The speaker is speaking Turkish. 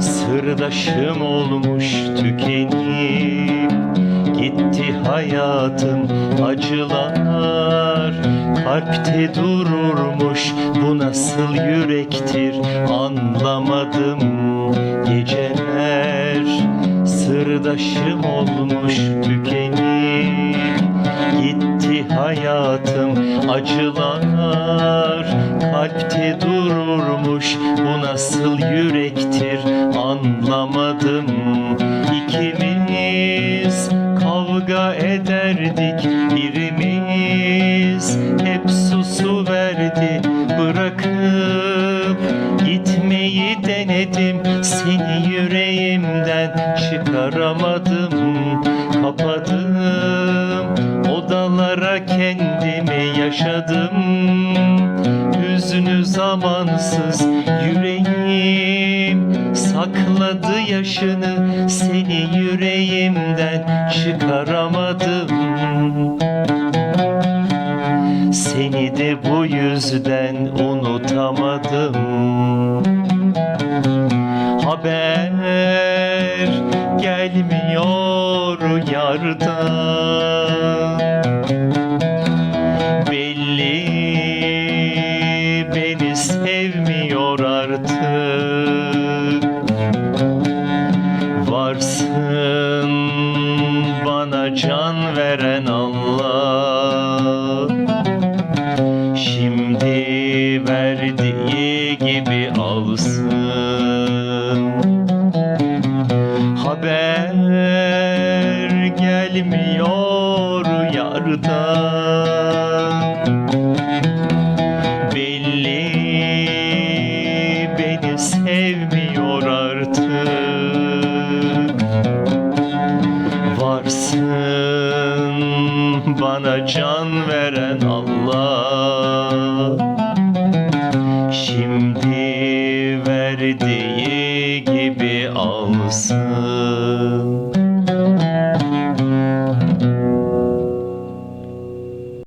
Sırdaşım olmuş tükenip Gitti hayatım acılar. Kalpte dururmuş bu nasıl yürektir Anlamadım geceler. Sırdaşım olmuş tükenip Gitti hayatım acılar. Kalpte dururmuş bu nasıl yürektir? Anlamadım. İkimiz kavga ederdik Birimiz hep susu verdi. Bırakıp gitmeyi denedim Seni yüreğimden çıkaramadım. Kapadım odalara kendimi yaşadım Hüznü zamansız yüreğim Sakladı yaşını seni yüreğimden çıkaramadım. Seni de bu yüzden unutamadım. Haber gelmiyor sevmiyor artık. Varsın bana can veren Allah. Şimdi verdiği gibi alsın. Haber gelmiyor yardan Varsın bana can veren Allah